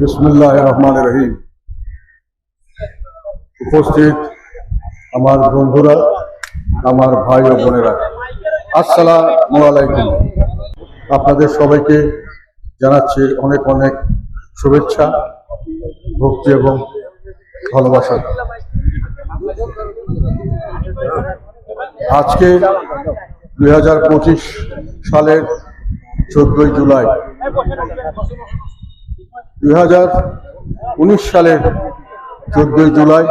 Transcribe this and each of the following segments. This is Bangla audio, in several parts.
বিসমুল্লাহ রহমান রহিম। উপস্থিত আমার বন্ধুরা, আমার ভাই ও বোনেরা। আসসালামু আলাইকুম। আপনাদের সবাইকে জানাচ্ছি অনেক অনেক শুভেচ্ছা, ভক্তি এবং ভালোবাসা। আজকে দুই হাজার পঁচিশ সালের চোদ্দই জুলাই। দুই উনিশ সালের চোদ্দই জুলাই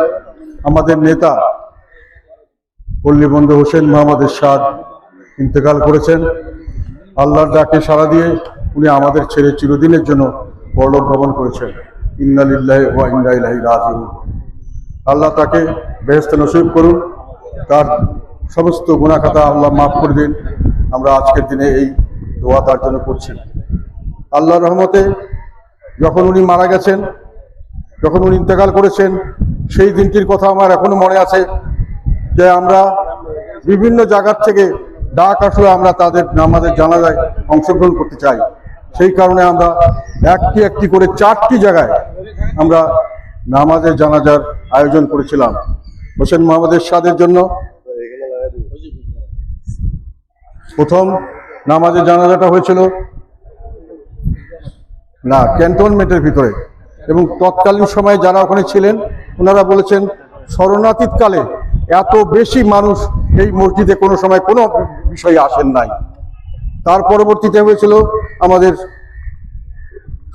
আমাদের নেতা পল্লীবন্ধু হোসেন মোহাম্মদ এরশাদ ইন্তেকাল করেছেন। আল্লাহর ডাকে সাড়া দিয়ে উনি আমাদের ছেড়ে চিরদিনের জন্য পরলোক ভ্রমণ করেছেন। ইন্নালিল্লাহ ওয়া ইন্না ইলাইহি রাজিউন। আল্লাহ তাকে বেহেস্ত নসিব করুন। তার সমস্ত গুণাখাতা আল্লাহ মাফ করে দিন। আমরা আজকের দিনে এই দোয়া তার জন্য করছি। আল্লাহ রহমতে যখন উনি মারা গেছেন, যখন উনি ইন্তেকাল করেছেন, সেই দিনটির কথা আমার এখনও মনে আছে যে আমরা বিভিন্ন জায়গার থেকে ডাক আসলে আমরা তাদের আমাদের জানাজায় অংশগ্রহণ করতে চাই। সেই কারণে আমরা একটি একটি করে চারটি জায়গায় আমরা নামাজের জানাজার আয়োজন করেছিলাম। হোসেন মোহাম্মদের এরশাদের জন্য প্রথম নামাজের জানাজাটা হয়েছিল না ক্যান্টনমেন্টের ভিতরে। এবং তৎকালীন সময়ে যারা ওখানে ছিলেন, ওনারা বলেছেন, শরণাতীতকালে এত বেশি মানুষ এই মসজিদে কোনো সময় কোনো বিষয়ে আসেন নাই। তার পরবর্তীতে হয়েছিল আমাদের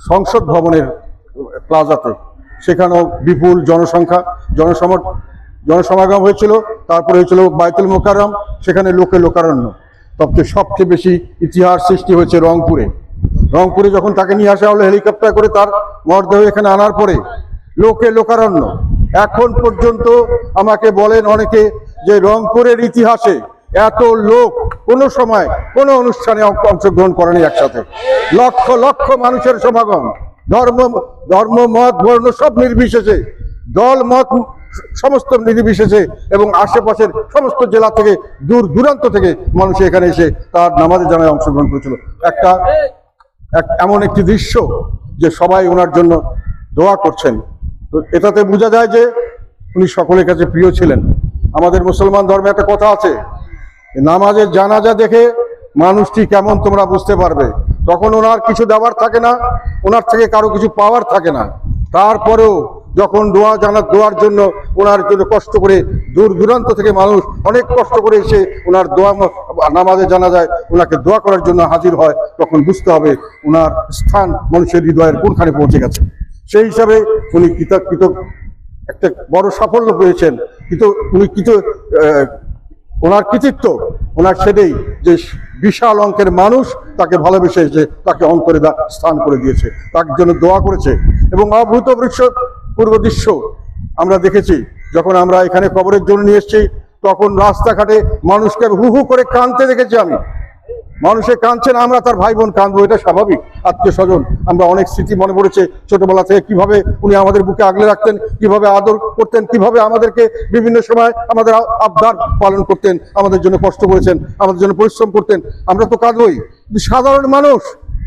সংসদ ভবনের প্লাজাতে। সেখানেও বিপুল জনসংখ্যা, জনসমর, জনসমাগম হয়েছিল, তারপরে হয়েছিল বাইতুল মোকারম সেখানে লোকে লোকারণ্য। তবে সবচেয়ে বেশি ইতিহাস সৃষ্টি হয়েছে রংপুরে। রংপুরে যখন তাকে নিয়ে আসা হলো হেলিকপ্টার করে তার মরদেহ এখানে আনার পরে লোকে লোকারণ্য। এখন পর্যন্ত আমাকে বলেন অনেকে যে রংপুরের ইতিহাসে এত লোক কোনো সময় কোনো অনুষ্ঠানে অংশগ্রহণ করেনি একসাথে। লক্ষ লক্ষ মানুষের সমাগম, ধর্ম ধর্ম, মত, বর্ণ সব নির্বিশেষে, দল, মত সমস্ত নির্বিশেষে এবং আশেপাশের সমস্ত জেলা থেকে দূর দূরান্ত থেকে মানুষ এখানে এসে তার নামাজে জানায় অংশগ্রহণ করেছিল। একটা এক এমন একটি দৃশ্য যে সবাই ওনার জন্য দোয়া করছেন। তো এটাতে বোঝা যায় যে উনি সকলের কাছে প্রিয় ছিলেন। আমাদের মুসলমান ধর্মে একটা কথা আছে নামাজের জানাজা দেখে মানুষটি কেমন তোমরা বুঝতে পারবে। তখন ওনার কিছু দেওয়ার থাকে না, ওনার থেকে কারও কিছু পাওয়ার থাকে না। তারপরেও যখন দোয়া জানা দোয়ার জন্য ওনার জন্য কষ্ট করে দূর দূরান্ত থেকে মানুষ অনেক কষ্ট করে এসে ওনার দোয়া নামাজে জানা যায়, ওনাকে দোয়া করার জন্য হাজির হয়, তখন বুঝতে হবে ওনার স্থান মানুষের হৃদয়ের কোনখানে পৌঁছে গেছে। সেই হিসাবে উনি কৃতক কৃতক একটা বড় সাফল্য পেয়েছেন। কিন্তু উনি কিছু ওনার কৃতিত্ব, ওনার সেটাই যে বিশাল অঙ্কের মানুষ তাকে ভালোবেসে এসে তাকে দা- স্থান করে দিয়েছে, তার জন্য দোয়া করেছে। এবং অভূত অভূতপৃষ্ঠ পূর্ব দৃশ্য আমরা দেখেছি, যখন আমরা এখানে কবরের জন্য নিয়ে এসেছি, তখন রাস্তাঘাটে মানুষকে হু হু করে কাঁদতে দেখেছি আমি। মানুষে কাঁদছে না, আমরা তার ভাই বোন কাঁদবো, এটা স্বাভাবিক। আত্মীয় স্বজন আমরা অনেক স্মৃতি মনে পড়েছে ছোটবেলা থেকে, কীভাবে উনি আমাদের বুকে আগলে রাখতেন, কীভাবে আদর করতেন, কীভাবে আমাদেরকে বিভিন্ন সময় আমাদের আবদার পালন করতেন, আমাদের জন্য কষ্ট করেছেন, আমাদের জন্য পরিশ্রম করতেন। আমরা তো কাঁদবই। সাধারণ মানুষ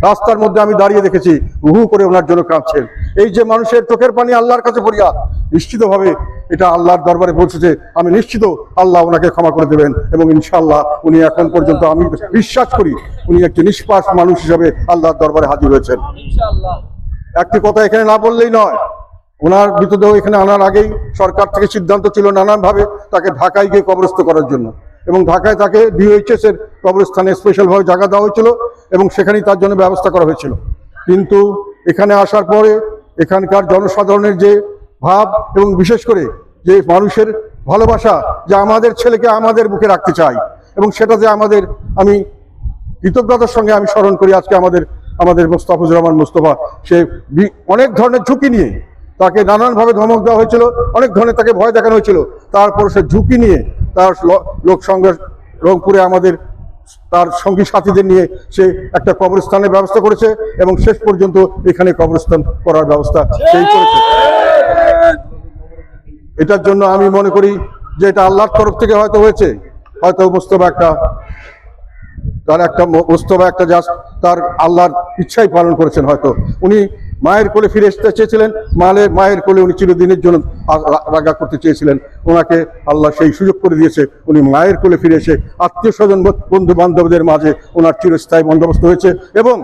রাস্তার মধ্যে আমি দাঁড়িয়ে দেখেছি হু করে ওনার জন্য কাঁদছেন। এই যে মানুষের চোখের পানি আল্লাহর কাছে ফরিয়াদ নিশ্চিতভাবে এটা আল্লাহর দরবারে পৌঁছেছে। আমি নিশ্চিত আল্লাহ ওনাকে ক্ষমা করে দেবেন এবং ইনশাআল্লাহ উনি এখন পর্যন্ত আমি বিশ্বাস করি, উনি একটি নিষ্পাস মানুষ হিসাবে আল্লাহর দরবারে হাজির হয়েছেন। একটি কথা এখানে না বললেই নয়, ওনার মৃতদেহ এখানে আনার আগেই সরকার থেকে সিদ্ধান্ত ছিল নানানভাবে তাকে ঢাকায় গিয়ে কবরস্থ করার জন্য। এবং ঢাকায় তাকে ডিওএইচএস এর কবরস্থানে স্পেশালভাবে জায়গা দেওয়া হয়েছিল। এবং সেখানেই তার জন্য ব্যবস্থা করা হয়েছিল। কিন্তু এখানে আসার পরে এখানকার জনসাধারণের যে ভাব এবং বিশেষ করে যে মানুষের ভালোবাসা যে আমাদের ছেলেকে আমাদের বুকে রাখতে চাই এবং সেটা যে আমাদের, আমি কৃতজ্ঞতার সঙ্গে আমি স্মরণ করি আজকে আমাদের আমাদের মোস্তাফিজুর রহমান মুস্তফা, সে অনেক ধরনের ঝুঁকি নিয়ে তাকে নানানভাবে ধমক দেওয়া হয়েছিল, অনেক ধরনের তাকে ভয় দেখানো হয়েছিল। তারপর সে ঝুঁকি নিয়ে তার ল- লোক সঙ্গে রংপুরে আমাদের তার সঙ্গী সাথীদের নিয়ে সে একটা কবরস্থানের ব্যবস্থা করেছে এবং শেষ পর্যন্ত এখানে কবরস্থান করার ব্যবস্থা সেই করেছে। এটার জন্য আমি মনে করি যে এটা আল্লাহর তরফ থেকে হয়তো হয়েছে, হয়তো মোস্তফা একটা তার একটা মোস্তফা একটা জাস্ট তার আল্লাহর ইচ্ছাই পালন করেছেন হয়তো। উনি মায়ের কোলে ফিরে আসতে চেয়েছিলেন। মালে, মায়ের কোলে উনি চিরদিনের জন্য রাগা করতে চেয়েছিলেন। ওনাকে আল্লাহ সেই সুযোগ করে দিয়েছে। উনি মায়ের কোলে ফিরে এসে আত্মীয় স্বজন বন্ধু বান্ধবদের মাঝে ওনার চিরস্থায়ী বন্দোবস্ত হয়েছে এবং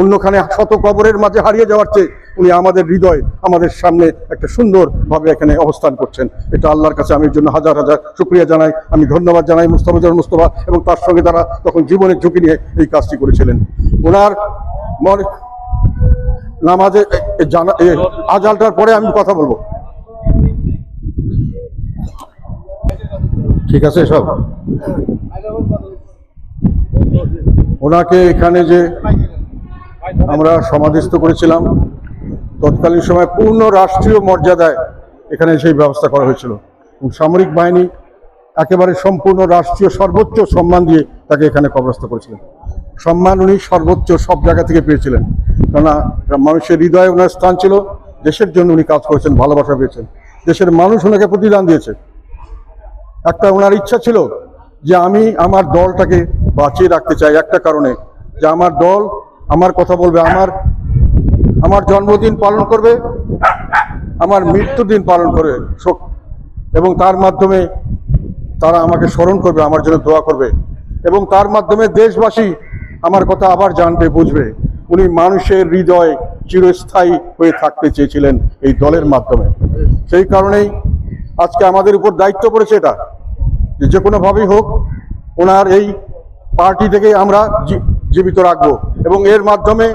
অন্যখানে শত কবরের মাঝে হারিয়ে যাওয়ার চেয়ে উনি আমাদের হৃদয়, আমাদের সামনে একটা সুন্দরভাবে এখানে অবস্থান করছেন। এটা আল্লাহর কাছে আমি জন্য হাজার হাজার শুক্রিয়া জানাই। আমি ধন্যবাদ জানাই মুস্তাফাজান মুস্তফা এবং তার সঙ্গে তারা তখন জীবনের ঝুঁকি নিয়ে এই কাজটি করেছিলেন। ওনার মনে নামাজে জানা আজালটার পরে আমি কথা বলব। ঠিক আছে সব? ওনাকে এখানে যে আমরা সমাধিস্থ করেছিলাম, তৎকালীন সময় পূর্ণ রাষ্ট্রীয় মর্যাদায় এখানে সেই ব্যবস্থা করা হয়েছিল। সামরিক বাহিনী একেবারে সম্পূর্ণ রাষ্ট্রীয় সর্বোচ্চ সম্মান দিয়ে তাকে এখানে কবরস্থ করেছিলেন। সম্মান উনি সর্বোচ্চ সব জায়গা থেকে পেয়েছিলেন। কেননা মানুষের হৃদয়ে ওনার স্থান ছিল, দেশের জন্য উনি কাজ করেছেন, ভালোবাসা পেয়েছেন। দেশের মানুষ ওনাকে প্রতিদান দিয়েছে। একটা ওনার ইচ্ছা ছিল যে আমি আমার দলটাকে বাঁচিয়ে রাখতে চাই একটা কারণে, যে আমার দল আমার কথা বলবে, আমার আমার জন্মদিন পালন করবে, আমার মৃত্যুদিন পালন করবে এবং তার মাধ্যমে তারা আমাকে স্মরণ করবে, আমার জন্য দোয়া করবে। এবং তার মাধ্যমে দেশবাসী আমার কথা আবার জানবে বুঝবে। উনি মানুষের হৃদয় চিরস্থায়ী হয়ে থাকতে চেয়েছিলেন এই দলের মাধ্যমে। সেই কারণেই আজকে আমাদের উপর দায়িত্ব পড়েছে এটা। যে কোনোভাবেই হোক, ওনার এই পার্টি থেকে আমরা জীবিত রাখব। এবং এর মাধ্যমে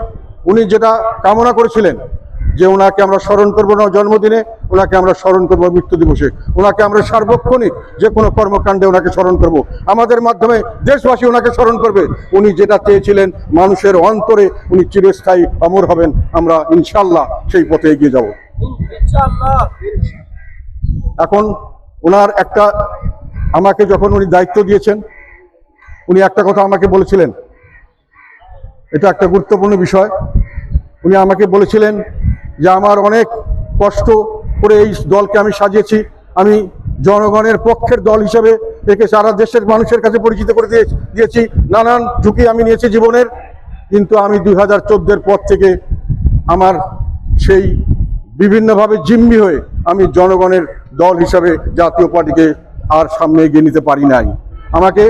উনি যেটা কামনা করেছিলেন যে ওনাকে আমরা স্মরণ করব না জন্মদিনে ওনাকে আমরা স্মরণ করব মৃত্যু দিবসে। ওনাকে আমরা সার্বক্ষণিক যে কোনো কর্মকাণ্ডে ওনাকে স্মরণ করব। আমাদের মাধ্যমে দেশবাসী ওনাকে স্মরণ করবে। উনি যেটা চেয়েছিলেন মানুষের অন্তরে উনি চিরস্থায়ী অমর হবেন। আমরা ইনশাল্লাহ সেই পথে এগিয়ে যাব। এখন ওনার একটা আমাকে যখন উনি দায়িত্ব দিয়েছেন উনি একটা কথা আমাকে বলেছিলেন। এটা একটা গুরুত্বপূর্ণ বিষয়। উনি আমাকে বলেছিলেন যে আমার অনেক কষ্ট করে এই দলকে আমি সাজিয়েছি। আমি জনগণের পক্ষের দল হিসেবে একে সারা দেশের মানুষের কাছে পরিচিত করে দিয়ে দিয়েছি। নানান ঝুঁকি আমি নিয়েছি জীবনের। কিন্তু আমি দুই হাজার চোদ্দের পর থেকে আমার সেই বিভিন্নভাবে জিম্মি হয়ে আমি জনগণের দল হিসাবে জাতীয় পার্টিকে আর সামনে এগিয়ে নিতে পারি নাই। আমাকে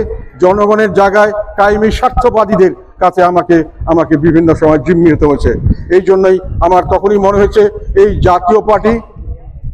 জনগণের জায়গায় কায়েমি স্বার্থবাদীদের কাছে আমাকে আমাকে বিভিন্ন সময় জিম্মি হতে হয়েছে। এই জন্যই আমার তখনই মনে হয়েছে, এই জাতীয় পার্টি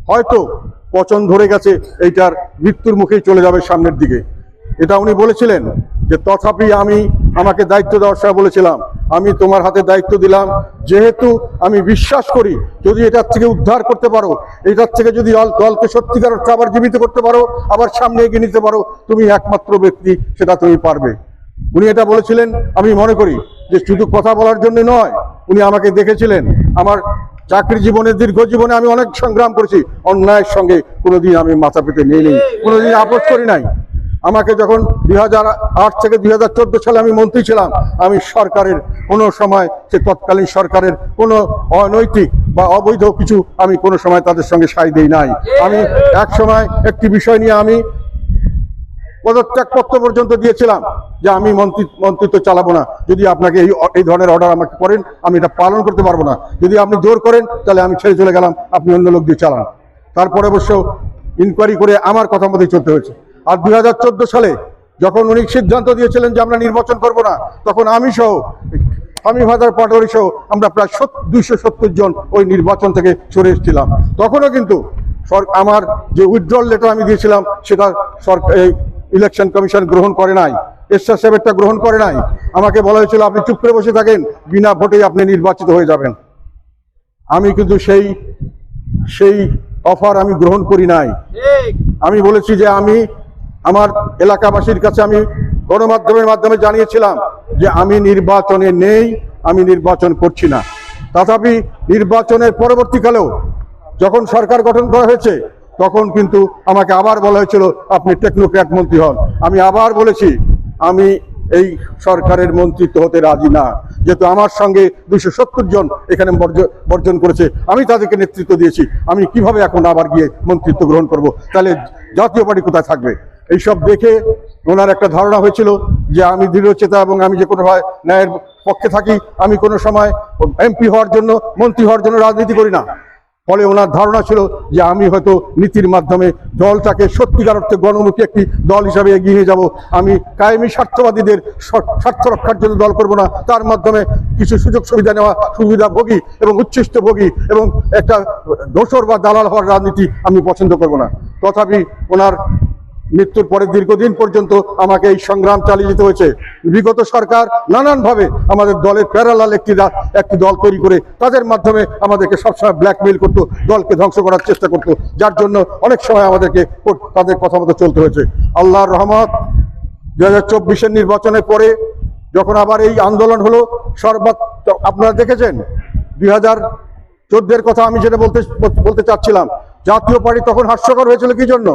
হয়তো পচন ধরে গেছে, এইটার মৃত্যুর মুখেই চলে যাবে সামনের দিকে। এটা উনি বলেছিলেন যে, তথাপি আমি আমাকে দায়িত্ব দেওয়ার সময় বলেছিলাম, আমি তোমার হাতে দায়িত্ব দিলাম। যেহেতু আমি বিশ্বাস করি, যদি এটার থেকে উদ্ধার করতে পারো, এটার থেকে যদি দল- দলকে সত্যিকার আবার জীবিত করতে পারো, আবার সামনে এগিয়ে নিতে পারো, তুমি একমাত্র ব্যক্তি, সেটা তুমি পারবে। উনি এটা বলেছিলেন, আমি মনে করি যে শুধু কথা বলার জন্য নয়, উনি আমাকে দেখেছিলেন। আমার চাকরি জীবনের দীর্ঘ জীবনে আমি অনেক সংগ্রাম করেছি, অন্যায়ের সঙ্গে কোনোদিন আমি মাথা পেতে নিয়ে নেই কোনোদিন আপোষ করি নাই। আমাকে যখন দুই আট থেকে দুই হাজার চোদ্দ সালে আমি মন্ত্রী ছিলাম, আমি সরকারের কোনো সময়, সে তৎকালীন সরকারের কোনো অনৈতিক বা অবৈধ কিছু আমি কোনো সময় তাদের সঙ্গে সাই দেই নাই। আমি এক সময় একটি বিষয় নিয়ে আমি পদত্যাগপত্র পর্যন্ত দিয়েছিলাম যে আমি মন্ত্রী মন্ত্রিত্ব চালাবো না। যদি আপনাকে এই এই ধরনের অর্ডার আমাকে করেন, আমি এটা পালন করতে পারব না। যদি আপনি জোর করেন, তাহলে আমি ছেড়ে চলে গেলাম। আপনি অন্য লোক দিয়ে চালান। তারপরে অবশ্য ইনকোয়ারি করে আমার কথা মতোই চলতে হয়েছে। আর দু হাজার চোদ্দ সালে যখন উনি সিদ্ধান্ত দিয়েছিলেন যে আমরা নির্বাচন করব না, তখন আমি সহ, স্বামী ভাদার পাটোয়ারি সহ আমরা প্রায় দুইশো সত্তর জন ওই নির্বাচন থেকে সরে এসেছিলাম। তখনও কিন্তু আমার যে উইথড্রল লেটার আমি দিয়েছিলাম, সেটা সরকার ইলেকশন কমিশন গ্রহণ করে নাই এরশাদ সাহেবেরটা গ্রহণ করে নাই। আমাকে বলা হয়েছিল, আপনি চুপ করে বসে থাকেন, বিনা ভোটেই আপনি নির্বাচিত হয়ে যাবেন। আমি কিন্তু সেই সেই অফার আমি গ্রহণ করি নাই। আমি বলেছি যে আমি, আমার এলাকাবাসীর কাছে আমি গণমাধ্যমের মাধ্যমে জানিয়েছিলাম যে আমি নির্বাচনে নেই, আমি নির্বাচন করছি না। তথাপি নির্বাচনের পরবর্তীকালেও যখন সরকার গঠন করা হয়েছে তখন কিন্তু আমাকে আবার বলা হয়েছিল, আপনি টেকনোক্র্যাট মন্ত্রী হন। আমি আবার বলেছি, আমি এই সরকারের মন্ত্রিত্ব হতে রাজি না। যেহেতু আমার সঙ্গে দুইশো সত্তর জন এখানে বর্জন করেছে, আমি তাদেরকে নেতৃত্ব দিয়েছি। আমি কীভাবে এখন আবার গিয়ে মন্ত্রিত্ব গ্রহণ করব? তাহলে জাতীয় পার্টি কোথায় থাকবে? এইসব দেখে ওনার একটা ধারণা হয়েছিল যে আমি দৃঢ়চেতা এবং আমি যে কোনোভাবে ন্যায়ের পক্ষে থাকি, আমি কোনো সময় এমপি হওয়ার জন্য, মন্ত্রী হওয়ার জন্য রাজনীতি করি না। ফলে ওনার ধারণা ছিল যে আমি হয়তো নীতির মাধ্যমে দলটাকে সত্যিকার অর্থে গণমুখী একটি দল হিসাবে এগিয়ে নিয়ে যাব। আমি কায়েমি স্বার্থবাদীদের স্বার্থ- রক্ষার জন্য দল করব না। তার মাধ্যমে কিছু সুযোগ সুবিধা নেওয়া, সুবিধা ভোগী এবং উচ্ছিষ্ট ভোগী এবং একটা দোসর বা দালাল হওয়ার রাজনীতি আমি পছন্দ করব না। তথাপি ওনার মৃত্যুর পরে দীর্ঘদিন পর্যন্ত আমাকে এই সংগ্রাম চালিয়ে যেতে হয়েছে। বিগত সরকার নানানভাবে আমাদের দলের প্যারালাল একটি একটি দল তৈরি করে তাদের মাধ্যমে আমাদেরকে সবসময় ব্ল্যাকমেইল করতো, দলকে ধ্বংস করার চেষ্টা করতো, যার জন্য অনেক সময় আমাদেরকে তাদের কথা মতো চলতে হয়েছে। আল্লাহর রহমত দু হাজার চব্বিশের নির্বাচনের পরে যখন আবার এই আন্দোলন হলো, সর্বাত আপনারা দেখেছেন? দুই হাজার চোদ্দের কথা আমি যেটা বলতে বলতে চাচ্ছিলাম, জাতীয় পার্টি তখন হাস্যকর হয়েছিল কি জন্য?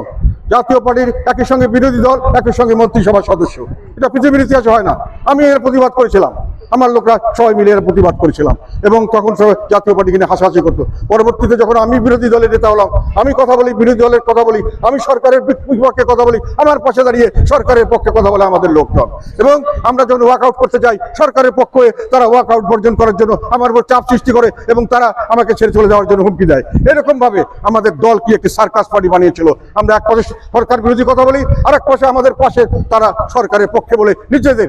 জাতীয় পার্টির একই সঙ্গে বিরোধী দল, একই সঙ্গে মন্ত্রিসভার সদস্য। এটা পৃথিবীর ইতিহাসে হয় না। আমি এর প্রতিবাদ করেছিলাম। আমার লোকরা সবাই মিলে এর প্রতিবাদ করেছিলাম। এবং তখন সবাই জাতীয় পার্টিকে নিয়ে হাসাহাসি করতো। পরবর্তীতে যখন আমি বিরোধী দলের নেতা হলাম, আমি কথা বলি, বিরোধী দলের কথা বলি, আমি সরকারের বিপক্ষে কথা বলি, আমার পাশে দাঁড়িয়ে সরকারের পক্ষে কথা বলে আমাদের লোকজন। এবং আমরা যখন ওয়াক আউট করতে যাই, সরকারের পক্ষে তারা ওয়াক আউট বর্জন করার জন্য আমার উপর চাপ সৃষ্টি করে এবং তারা আমাকে ছেড়ে চলে যাওয়ার জন্য হুমকি দেয়। এরকম ভাবে আমাদের দল কি একটি সার্কাস পার্টি বানিয়েছিল? আমরা এক পাশে সরকার বিরোধী কথা বলি আর এক পাশে আমাদের পাশে তারা সরকারের পক্ষে বলে নিজেদের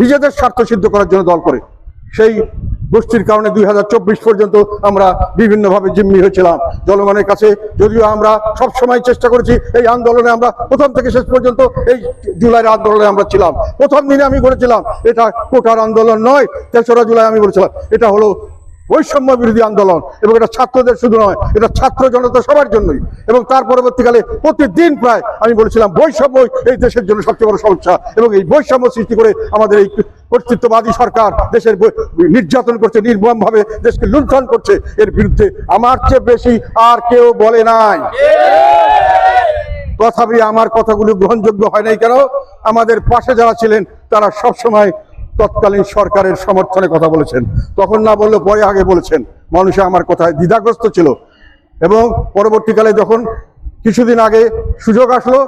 নিজেদের স্বার্থ সিদ্ধ করার জন্য দল করে। সেই গোষ্ঠীর কারণে দুই হাজার চব্বিশ পর্যন্ত আমরা বিভিন্নভাবে জিম্মি হয়েছিলাম। জনগণের কাছে যদিও আমরা সব সময় চেষ্টা করেছি এই আন্দোলনে আমরা প্রথম থেকে শেষ পর্যন্ত এই জুলাইয়ের আন্দোলনে আমরা ছিলাম। প্রথম দিনে আমি বলেছিলাম এটা কোটার আন্দোলন নয়, তেসরা জুলাই আমি বলেছিলাম এটা হলো বৈষম্য বিরোধী আন্দোলন এবং এটা ছাত্রদের শুধু নয়, এটা ছাত্র জনতা সবার জন্যই। এবং তার পরবর্তীকালে প্রতিদিন প্রায় আমি বলেছিলাম, বৈষম্য এই দেশের জন্য সবচেয়ে বড় সমস্যা। এবং এই বৈষম্য সৃষ্টি করে আমাদের এই কর্তৃত্ববাদী সরকার দেশের নির্যাতন করছে নির্মম ভাবে দেশকে লুণ্ঠন করছে। এর বিরুদ্ধে আমার চেয়ে বেশি আর কেউ বলে নাই। তথাপি আমার কথাগুলো গ্রহণযোগ্য হয় নাই কেন? আমাদের পাশে যারা ছিলেন, তারা সব সময় তৎকালীন সরকারের সমর্থনে কথা বলেছেন। তখন না বললে পরে আগে বলেছেন, মানুষে আমার কথায় দ্বিধাগ্রস্ত ছিল। এবং পরবর্তীকালে যখন কিছুদিন আগে সুযোগ আসলো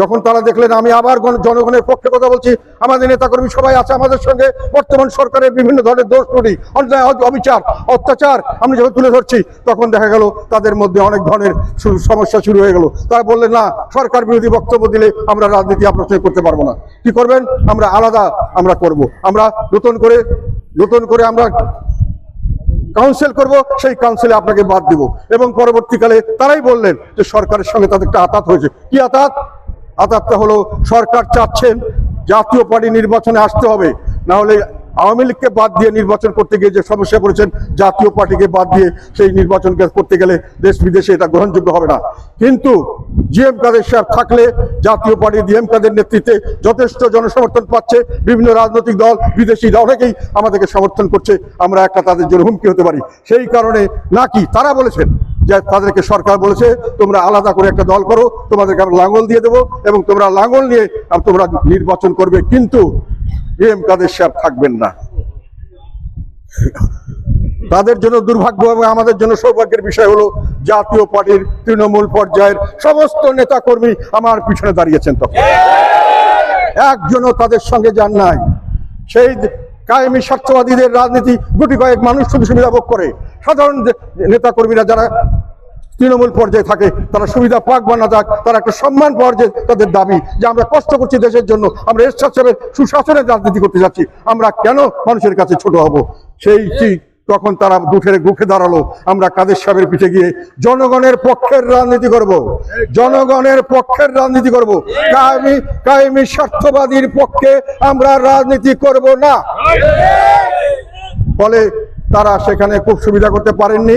যখন তারা দেখলেন আমি আবার জনগণের পক্ষে কথা বলছি, আমাদের নেতাকর্মী সবাই আছে আমাদের সঙ্গে, বর্তমান সরকারের বিভিন্ন ধরনের দোষ ত্রুটি, অন্যায় অবিচার, অত্যাচার, আমি যখন তুলে ধরছি, তখন দেখা গেল তাদের মধ্যে অনেক ধরনের সমস্যা শুরু হয়ে গেল। তারা বললেন, না, সরকার বিরোধী বক্তব্য দিলে আমরা রাজনীতি আপনার করতে পারব না। কি করবেন? আমরা আলাদা আমরা করব। আমরা নতুন করে নতুন করে আমরা কাউন্সিল করব, সেই কাউন্সিলে আপনাকে বাদ দিব। এবং পরবর্তীকালে তারাই বললেন যে সরকারের সঙ্গে তাদের একটা আতাত হয়েছে। কি আতাত? আতাতটা হলো সরকার চাচ্ছেন জাতীয় পার্টি নির্বাচনে আসতে হবে। না হলে আওয়ামী লীগকে বাদ দিয়ে নির্বাচন করতে গিয়ে যে সমস্যা পড়েছেন, জাতীয় পার্টিকে বাদ দিয়ে সেই নির্বাচন করতে গেলে দেশ বিদেশে এটা গ্রহণযোগ্য হবে না। কিন্তু জিএম কাদের সাহেব থাকলে জাতীয় পার্টি ডিএম কাদের নেতৃত্বে যথেষ্ট জনসমর্থন পাচ্ছে, বিভিন্ন রাজনৈতিক দল বিদেশিরা অনেকেই আমাদেরকে সমর্থন করছে, আমরা একটা তাদের জন্য হুমকি হতে পারি। সেই কারণে নাকি তারা বলেছেন যে তাদেরকে সরকার বলেছে, তোমরা আলাদা করে একটা দল করো, তোমাদেরকে আমরা লাঙ্গল দিয়ে দেবো এবং তোমরা লাঙ্গল নিয়ে তোমরা নির্বাচন করবে। কিন্তু এম কাদের সাহেব থাকবেন না। তাদের জন্য দুর্ভাগ্য এবং আমাদের জন্য সৌভাগ্যের বিষয় হলো জাতীয় পার্টির তৃণমূল পর্যায়ের সমস্ত নেতা কর্মী আমার পিছনে দাঁড়িয়েছেন তখন। একজনও তাদের সঙ্গে যান নাই। সেই কায়েমি স্বার্থবাদীদের রাজনীতি গুটি কয়েক মানুষ শুধু সুবিধা ভোগ করে। সাধারণ নেতা কর্মীরা যারা তৃণমূল পর্যায়ে থাকে, তারা সুবিধা পাক বা না যাক, তারা একটা সম্মান পর্যায়ে তাদের দাবি, যে আমরা কষ্ট করছি দেশের জন্য, আমরা সাহেবের সুশাসনের রাজনীতি করতে যাচ্ছি, আমরা কেন মানুষের কাছে ছোট হব? সেই তখন তারা দুঃখের গুখে দাঁড়াল, আমরা কাদের সাহেবের পিঠে গিয়ে জনগণের পক্ষের রাজনীতি করব, জনগণের পক্ষের রাজনীতি করব, কায়েমি কায়েমি স্বার্থবাদীর পক্ষে আমরা রাজনীতি করব না। ফলে তারা সেখানে খুব সুবিধা করতে পারেননি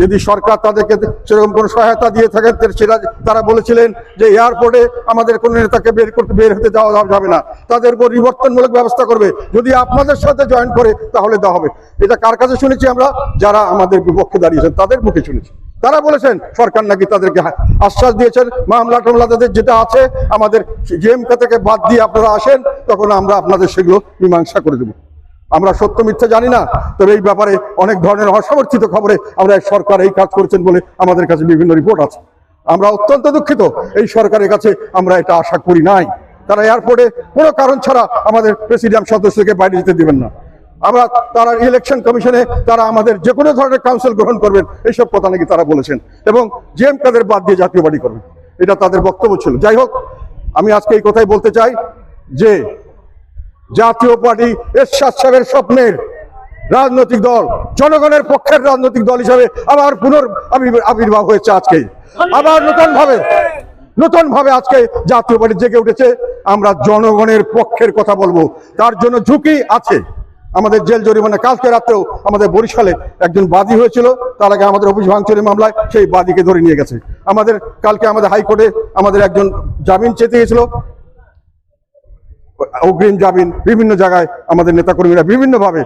যদি সরকার তাদেরকে সেরকম কোনো সহায়তা দিয়ে থাকেন সেটা তারা বলেছিলেন যে এয়ারপোর্টে আমাদের কোনো নেতাকে বের করতে বের হতে দেওয়া যাবে না। তাদের উপর বিবর্তনমূলক ব্যবস্থা করবে। যদি আপনাদের সাথে জয়েন করে, তাহলে দেওয়া হবে। এটা কার কাছে শুনেছি আমরা? যারা আমাদের বিপক্ষে দাঁড়িয়েছেন, তাদের মুখে শুনেছি। তারা বলেছেন, সরকার নাকি তাদেরকে আশ্বাস দিয়েছেন, মামলা টামলা তাদের যেটা আছে, আমাদের জিএমকে থেকে বাদ দিয়ে আপনারা আসেন, তখন আমরা আপনাদের সেগুলো মীমাংসা করে দেবো। আমরা সত্য মিথ্যা জানি না, তবে এই ব্যাপারে অনেক ধরনের অসমর্থিত খবরে আমরা সরকার এই কাজ করেছেন বলে আমাদের কাছে বিভিন্ন রিপোর্ট আছে। আমরা অত্যন্ত দুঃখিত, এই সরকারের কাছে আমরা এটা আশা করি নাই। তারা এয়ারপোর্টে কোনো কারণ ছাড়া আমাদের প্রেসিডিয়াম সদস্যকে বাইরে যেতে দেবেন না। আমরা, তারা ইলেকশন কমিশনে তারা আমাদের যে কোনো ধরনের কাউন্সিল গ্রহণ করবেন, এইসব কথা নাকি তারা বলেছেন। এবং জেএম কাদের বাদ দিয়ে জাতীয় বাড়ি করবেন। এটা তাদের বক্তব্য ছিল। যাই হোক, আমি আজকে এই কথাই বলতে চাই যে জাতীয় পার্টি এরশাদ সাহেবের স্বপ্নের রাজনৈতিক দল, জনগণের পক্ষের রাজনৈতিক দল হিসাবে আবার পুনর আবির্ভাব হয়েছে আজকে আবার নতুন ভাবে নতুন ভাবে আজকে জাতীয় পার্টি জেগে উঠেছে। আমরা জনগণের পক্ষের কথা বলব। তার জন্য ঝুঁকি আছে। আমাদের জেল জরিমানা কালকে রাত্রেও আমাদের বরিশালে একজন বাদী হয়েছিল। তার আগে আমাদের অফিস ভাঙচুরের মামলায় সেই বাদীকে ধরে নিয়ে গেছে। আমাদের, কালকে আমাদের হাইকোর্টে আমাদের একজন জামিন চেতে গেছিল। অগ্রিম জামিন বিভিন্ন জায়গায় আমাদের নেতাকর্মীরা বিভিন্নভাবে,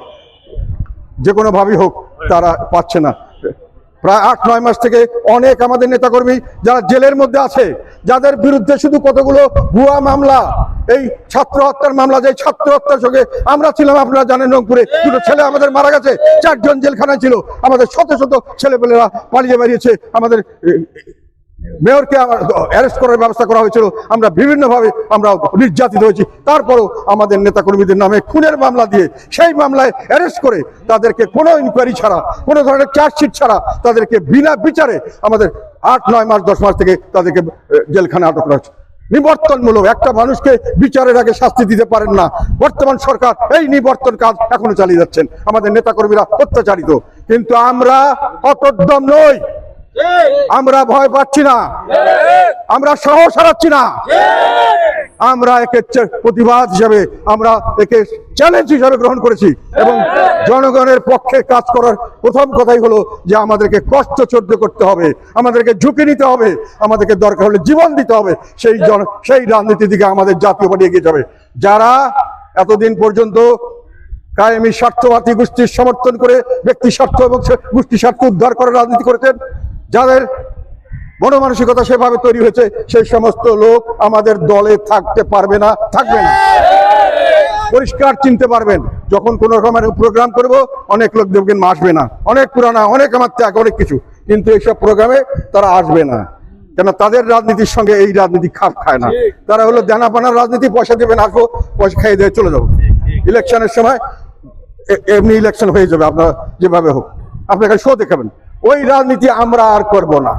যে কোনো ভাবেই হোক, তারা পাচ্ছে না। প্রায় আট, নয় মাস থেকে অনেক আমাদের নেতাকর্মী যারা জেলের মধ্যে আছে, যাদের বিরুদ্ধে শুধু কতগুলো ভুয়া মামলা, এই ছাত্র হত্যার মামলা, যে ছাত্র হত্যার সঙ্গে আমরা ছিলাম, আপনারা জানেন রংপুরে, দুটো ছেলে আমাদের মারা গেছে, চারজন জেলখানায় ছিল। আমাদের শত শত ছেলেপেলেরা পালিয়ে বেরিয়েছে, আমাদের মেয়রকে অ্যারেস্ট করার ব্যবস্থা করা হয়েছিল। আমরা বিভিন্নভাবে আমরা নির্যাতিত হয়েছি। তারপরও আমাদের নেতাকর্মীদের নামে খুনের মামলা দিয়ে সেই মামলায় অ্যারেস্ট করে তাদেরকে কোনো ইনকোয়ারি ছাড়া, কোনো ধরনের চার্জশিট ছাড়া তাদেরকে বিনা বিচারে আমাদের আট, নয় মাস, দশ মাস থেকে তাদেরকে জেলখানে আটক করা হচ্ছে নিবর্তনমূলক একটা মানুষকে বিচারের আগে শাস্তি দিতে পারেন না। বর্তমান সরকার এই নিবর্তন কাজ এখনও চালিয়ে যাচ্ছেন। আমাদের নেতাকর্মীরা অত্যাচারিত। কিন্তু আমরা অতদ্দম নই। আমরা ভয় পাচ্ছি না। আমরা সাহস হারাচ্ছি না। আমরা একে প্রতিবাদ হিসাবে আমরা একে চ্যালেঞ্জ হিসাবে গ্রহণ করেছি এবং জনগণের পক্ষে কাজ করার প্রথম কথাই হলো যে আমাদেরকে কষ্ট সহ্য করতে হবে, আমাদেরকে ঝুঁকি নিতে হবে, আমাদেরকে দরকার হলে জীবন দিতে হবে, সেই জন, সেই রাজনীতির দিকে আমাদের জাতীয় পার্টি এগিয়ে যাবে। যারা এতদিন পর্যন্ত কায়েমি স্বার্থবাদী গোষ্ঠীর সমর্থন করে ব্যক্তি স্বার্থ এবং গোষ্ঠী স্বার্থ উদ্ধার করার রাজনীতি করেছেন যাদের মনোমানসিকতা সেভাবে তৈরি হয়েছে সেই সমস্ত লোক আমাদের দলে থাকতে পারবে না থাকবে না। পরিষ্কার চিনতে পারবেন যখন কোন রকমের প্রোগ্রাম করব অনেক লোক দেখবেন আসবে না। অনেক পুরানা অনেক আমার ত্যাগ অনেক কিছু। কিন্তু এইসব প্রোগ্রামে তারা আসবে না। কেন তাদের রাজনীতির সঙ্গে এই রাজনীতি খাপ খায় না। তারা হলো দেনা পানার রাজনীতি পয়সা দেবেন আসব পয়সা খাইয়ে দিয়ে চলে যাব। ইলেকশনের সময় এমনি ইলেকশন হয়ে যাবে আপনার যেভাবে হোক। আপনার শো দেখাবেন ওই রাজনীতি আমরা আর করব না।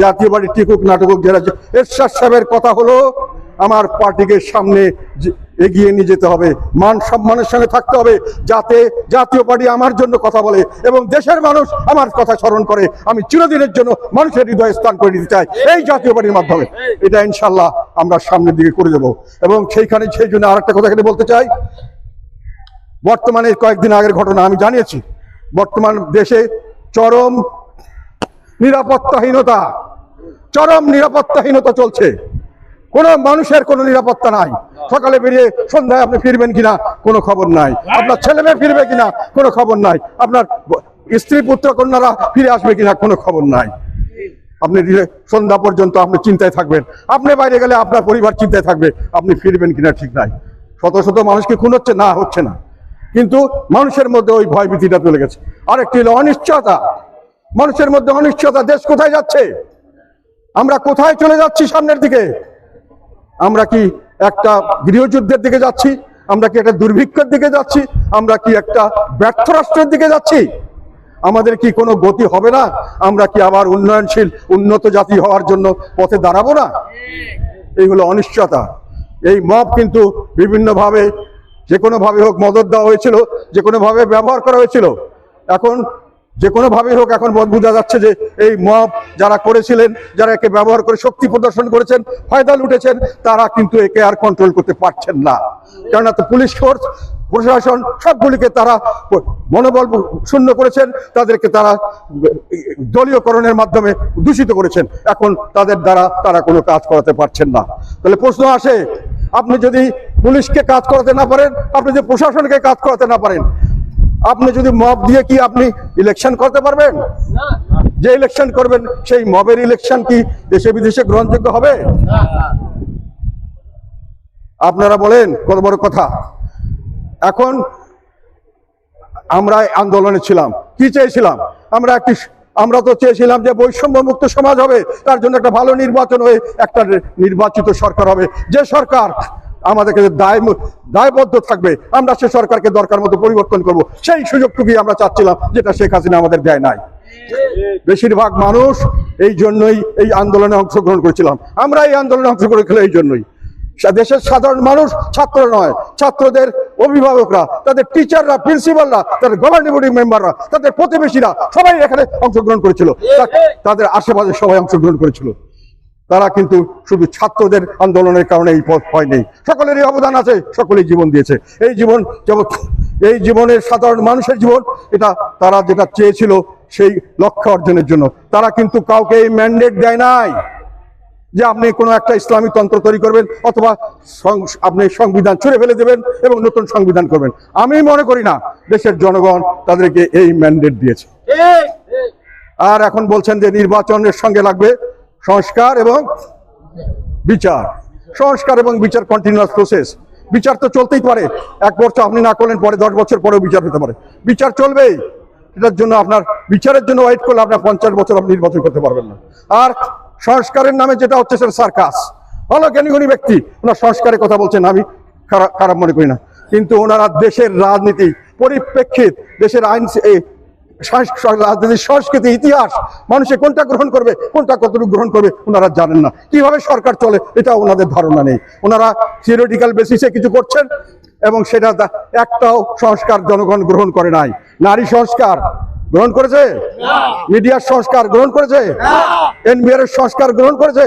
জাতীয় পার্টি টিকুক নাটকুক যারা এরশাদ সাহেবের কথা হলো, আমার পার্টিকে সামনে এগিয়ে নিয়ে যেতে হবে, মান সম্মানের সঙ্গে থাকতে হবে, যাতে জাতীয় পার্টি আমার জন্য কথা বলে এবং দেশের মানুষ আমার কথা স্মরণ করে। আমি চিরদিনের জন্য মানুষের হৃদয়ে স্থান করে দিতে চাই এই জাতীয় পার্টির মাধ্যমে। এটা ইনশাল্লাহ আমরা সামনের দিকে করে দেবো। এবং সেইখানে সেই জন্য আরেকটা কথা এখানে বলতে চাই। বর্তমানে কয়েকদিন আগের ঘটনা আমি জানিয়েছি। বর্তমান দেশে চরম নিরাপত্তাহীনতা চরম নিরাপত্তাহীনতা চলছে। কোনো মানুষের কোনো নিরাপত্তা নাই। সকালে বেরিয়ে সন্ধ্যায় আপনি ফিরবেন কিনা কোনো খবর নাই। আপনার ছেলে মেয়ে ফিরবে কিনা কোনো খবর নাই। আপনার স্ত্রী, পুত্র, কন্যারা ফিরে আসবে কিনা কোনো খবর নাই। আপনি সন্ধ্যা পর্যন্ত আপনি চিন্তায় থাকবেন। আপনি বাইরে গেলে আপনার পরিবার চিন্তায় থাকবে। আপনি ফিরবেন কিনা ঠিক নাই। শত শত মানুষকে খুন হচ্ছে, না হচ্ছে না। কিন্তু মানুষের মধ্যে ওই ভয় ভীতিটা চলে গেছে। আরেকটি হলো অনিশ্চয়তা। মানুষের মধ্যে অনিশ্চয়তা, দেশ কোথায় যাচ্ছে? আমরা কোথায় চলে যাচ্ছি সামনের দিকে? আমরা কি একটা গৃহযুদ্ধের দিকে যাচ্ছি? আমরা কি একটা দুর্ভিক্ষের দিকে যাচ্ছি? আমরা কি একটা ব্যর্থ রাষ্ট্রের দিকে যাচ্ছি? আমাদের কি কোনো গতি হবে না? আমরা কি আবার উন্নয়নশীল, উন্নত জাতি হওয়ার জন্য পথে দাঁড়াবো না? এই হলো অনিশ্চয়তা। এই মব কিন্তু বিভিন্নভাবে যে কোনোভাবে হোক মদত দেওয়া হয়েছিল, যে কোনোভাবে ব্যবহার করা হয়েছিল। এখন যে কোনোভাবে হোক এখন বোঝা যাচ্ছে যে এই মব যারা করেছিলেন, যারা একে ব্যবহার করে শক্তি প্রদর্শন করেছেন, ফায়দা লুটেছেন, তারা কিন্তু একে আর কন্ট্রোল করতে পারছেন না। কেননা তো পুলিশ ফোর্স প্রশাসন সবগুলিকে তারা মনোবল শূন্য করেছেন, তাদেরকে তারা দলীয়করণের মাধ্যমে দূষিত করেছেন। এখন তাদের দ্বারা তারা কোনো কাজ করাতে পারছেন না। তাহলে প্রশ্ন আসে, আপনি যদি পুলিশকে কাজ করাতে না পারেন, আপনি যদি প্রশাসনকে কাজ করাতে না পারেন, আপনি যদি মব দিয়ে কি আপনি ইলেকশন করতে পারবেন? যে ইলেকশন করবেন, সেই মবের ইলেকশন কি দেশে বিদেশে গ্রহণযোগ্য হবে? আপনারা বলেন কত বড় কথা। এখন আমরা আন্দোলনে ছিলাম। কি চেয়েছিলাম? আমরা একটি আমরা তো চেয়েছিলাম যে বৈষম্য মুক্ত সমাজ হবে, তার জন্য একটা ভালো নির্বাচন হয়ে একটা নির্বাচিত সরকার হবে। যে সরকার আমাদেরকে দায় দায়বদ্ধ থাকবে। আমরা সে সরকারকে দরকার মতো পরিবর্তন করব। সেই সুযোগটুকুই আমরা চাচ্ছিলাম, যেটা শেখ হাসিনা আমাদের দেয় নাই। বেশিরভাগ মানুষ এই জন্যই এই আন্দোলনে অংশগ্রহণ করেছিলাম। আমরা এই আন্দোলনে অংশগ্রহণ করি এই জন্যই। দেশের সাধারণ মানুষ ছাত্র নয়, ছাত্রদের অভিভাবকরা, তাদের টিচাররা, প্রিন্সিপালরা, তাদের গভর্নিং মেম্বাররা, তাদের প্রতিবেশীরা সবাই এখানে অংশগ্রহণ করেছিল। তাদের আশেপাশে সবাই অংশগ্রহণ করেছিল। তারা কিন্তু শুধু ছাত্রদের আন্দোলনের কারণে এই পথ হয় নেই সকলেরই অবদান আছে সকলেই জীবন দিয়েছে। এই জীবন যেমন এই জীবনের সাধারণ মানুষের জীবন এটা তারা যেটা চেয়েছিল সেই লক্ষ্য অর্জনের জন্য। তারা কিন্তু কাউকে এই ম্যান্ডেট দেয় নাই যে আপনি কোনো একটা ইসলামিক তন্ত্র তৈরি করবেন অথবা আপনি সংবিধান ছুড়ে ফেলে দেবেন এবং নতুন সংবিধান করবেন। আমি মনে করি না দেশের জনগণ তাদেরকে এই ম্যান্ডেট দিয়েছে। আর এখন বলছেন যে নির্বাচনের সঙ্গে লাগবে সংস্কার এবং বিচার। সংস্কার এবং বিচার কন্টিনিউয়াস প্রসেস বিচার তো চলতেই পারে। এক বছর আপনি না করলেন, পরে দশ বছর পরেও বিচার হতে পারে। বিচার চলবেই। এটার জন্য আপনার, বিচারের জন্য ওয়েট করলে আপনার পঞ্চাশ বছর আপনি নির্বাচন করতে পারবেন না। আর সংস্কারের নামে যেটা হচ্ছে সেটা সার্কাস ভালো জ্ঞানীগুণী ব্যক্তি। ওনার সংস্কারের কথা বলছেন, আমি খারাপ খারাপ মনে করি না। কিন্তু ওনারা দেশের রাজনীতি পরিপ্রেক্ষিত, দেশের আইন রাজনীতির সংস্কৃতি, ইতিহাস, মানুষে কোনটা গ্রহণ করবে, কোনটা কতটুকু গ্রহণ করবে, ওনারা জানেন না। কীভাবে সরকার চলে, এটা ওনাদের ধারণা নেই। ওনারা থিওরিটিক্যাল বেসিসে কিছু করছেন এবং সেটা একটাও সংস্কার জনগণ গ্রহণ করে নাই। নারী সংস্কার গ্রহণ করেছে? মিডিয়ার সংস্কার গ্রহণ করেছে? এনবিআর এর সংস্কার গ্রহণ করেছে?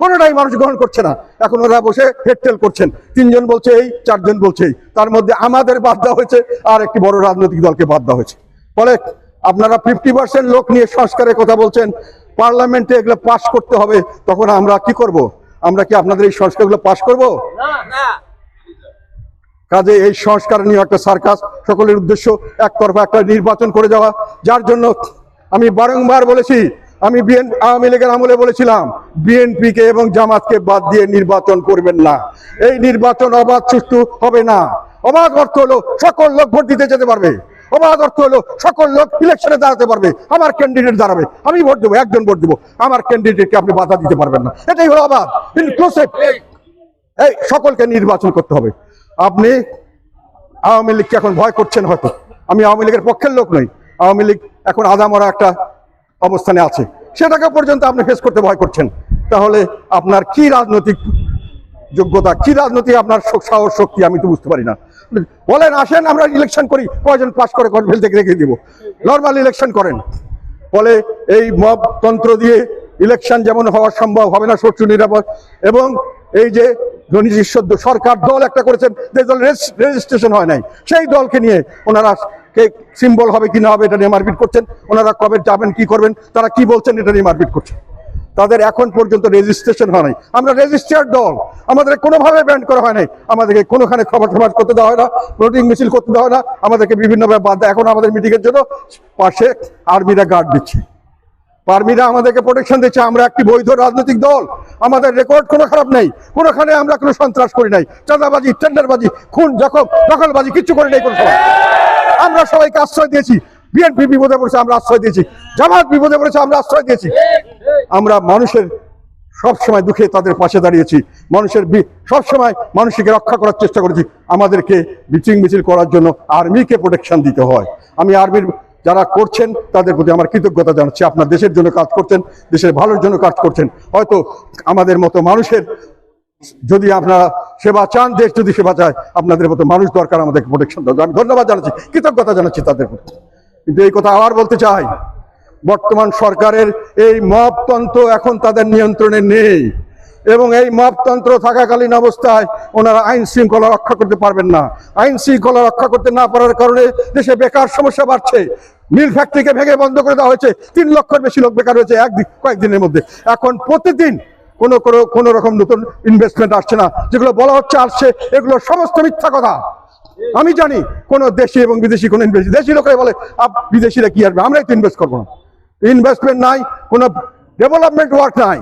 কোনোটাই মানুষ গ্রহণ করছে না। এখন ওরা বসে হেডটেল করছেন। তিনজন বলছে এই, চারজন বলছে এই। তার মধ্যে আমাদের বাদ দেওয়া হয়েছে আর একটি বড় রাজনৈতিক দলকে বাদ দেওয়া হয়েছে। ফলে আপনারা ফিফটি পার্সেন্ট লোক নিয়ে সংস্কারের কথা বলছেন, পার্লামেন্টে এগুলো পাশ করতে হবে, তখন আমরা কি করব? আমরা কি আপনাদের এই সংস্কারগুলো পাশ করব? কাজে এই সংস্কার নিয়ে একটা সার্কাস, সকলের উদ্দেশ্য একতরফা একটা নির্বাচন করে যাওয়া, যার জন্য আমি বারংবার বলেছি, আমি বিএন, আওয়ামী লীগের আমলে বলেছিলাম, বিএনপিকে এবং জামাতকে বাদ দিয়ে নির্বাচন করবেন না। এই নির্বাচন অবাধ, সুষ্ঠু হবে না। অবাধ অর্থ হলো, সকল লোক ভোট দিতে যেতে পারবে। অবাধ অর্থ হলো সকল লোক ইলেকশনে দাঁড়াতে পারবে আমার ক্যান্ডিডেট দাঁড়াবে আমি ভোট দেবো একজন ভোট দেবো আমার ক্যান্ডিডেটকে আপনি বাধা দিতে পারবেন না। এটাই হলো অবাধ ইনক্লুসিভ এই। সকলকে নির্বাচন করতে হবে। আপনি আওয়ামী লীগকে এখন ভয় করছেন হয়তো। আমি আওয়ামী লীগের পক্ষের লোক নই। আওয়ামী লীগ এখন আদামরা একটা অবস্থানে আছে। সেটাকে পর্যন্ত আপনি ফেস করতে ভয় করছেন। তাহলে আপনার কি রাজনৈতিক যোগ্যতা কি রাজনৈতিক আপনার সাহস শক্তি আমি তো বুঝতে পারি না। বলেন, আসেন, আমরা ইলেকশন করি। কয়জন পাশ করে কজন ফেল থেকে রেখে দিব। নর্মাল ইলেকশন করেন। ফলে এই মব তন্ত্র দিয়ে ইলেকশন যেমন হওয়া সম্ভব হবে না স্বচ্ছ নিরাপদ। এবং এই যে নিজস্ব সরকার দল একটা করেছেন, যে দল রেজিস্ট্রেশন হয় নাই, সেই দলকে নিয়ে ওনারা কে সিম্বল হবে কি না হবে এটা নিয়ে মারপিট করছেন। ওনারা কবে যাবেন, কি করবেন, তারা কি বলছেন এটা নিয়ে মারপিট করছেন। তাদের এখন পর্যন্ত রেজিস্ট্রেশন হয় নাই। আমরা রেজিস্টার্ড দল। আমাদের কোনোভাবে ব্যান্ড করা হয় নাই। আমাদেরকে কোনোখানে খবর খবর করতে দেওয়া হয় না ভোটিং মিছিল করতে দেওয়া হয় না। আমাদেরকে বিভিন্নভাবে বাদ এখন আমাদের মিটিংয়ের জন্য পাশে আর্মিরা গার্ড দিচ্ছে। আর্মিরা আমাদেরকে প্রোটেকশন দিচ্ছে। আমরা একটি বৈধ রাজনৈতিক দল। আমাদের রেকর্ড কোনো খারাপ নেই। কোনোখানে আমরা কোনো সন্ত্রাস করি নাই। চাঁদাবাজি টেন্ডারবাজি খুন, জখম, দখলবাজি, কিচ্ছু করি নাই কোনো সময়। আমরা সবাইকে আশ্রয় দিয়েছি। বিএনপি বিপদে পড়েছে, আমরা আশ্রয় দিয়েছি। জামাত বিপদে পড়েছে, আমরা আশ্রয় দিয়েছি। আমরা মানুষের সব সময় দুঃখে তাদের পাশে দাঁড়িয়েছি। মানুষের সব সময় মানুষকে রক্ষা করার চেষ্টা করেছি। আমাদেরকে মিটিং মিছিল করার জন্য আর্মিকে প্রোটেকশন দিতে হয়। আমি আর্মির যারা করছেন, তাদের প্রতি আমার কৃতজ্ঞতা জানাচ্ছি। আপনার দেশের জন্য কাজ করছেন, দেশের ভালোর জন্য কাজ করছেন। হয়তো আমাদের মতো মানুষের যদি আপনারা সেবা চান, দেশ যদি সেবা চায়, আপনাদের মতো মানুষ দরকার আমাদেরকে প্রোটেকশন দরকার আমি ধন্যবাদ জানাচ্ছি, কৃতজ্ঞতা জানাচ্ছি তাদের প্রতি। কিন্তু এই কথা আবার বলতে চাই, বর্তমান সরকারের এই মপতন্ত্র এখন তাদের নিয়ন্ত্রণে নেই এবং এই মপতন্ত্র থাকাকালীন অবস্থায় ওনারা আইন শৃঙ্খলা রক্ষা করতে পারবেন না। আইন শৃঙ্খলা রক্ষা করতে না পারার কারণে দেশে বেকার সমস্যা বাড়ছে। মিল ফ্যাক্টরিকে ভেঙে বন্ধ করে দেওয়া হয়েছে। তিন লক্ষের বেশি লোক বেকার হয়েছে একদিন, কয়েকদিনের মধ্যে। এখন প্রতিদিন কোনো কোনো কোনো রকম নতুন ইনভেস্টমেন্ট আসছে না, যেগুলো বলা হচ্ছে আসছে, এগুলো সমস্ত মিথ্যা কথা। আমি জানি কোন দেশি এবং বিদেশি, কোন ইনভেস্ট দেশি লোকের বলে বিদেশিরা কি আসবে? আমরাই তো ইনভেস্ট করব না। ইনভেস্টমেন্ট নাই, কোনো ডেভেলপমেন্ট ওয়ার্ক নাই।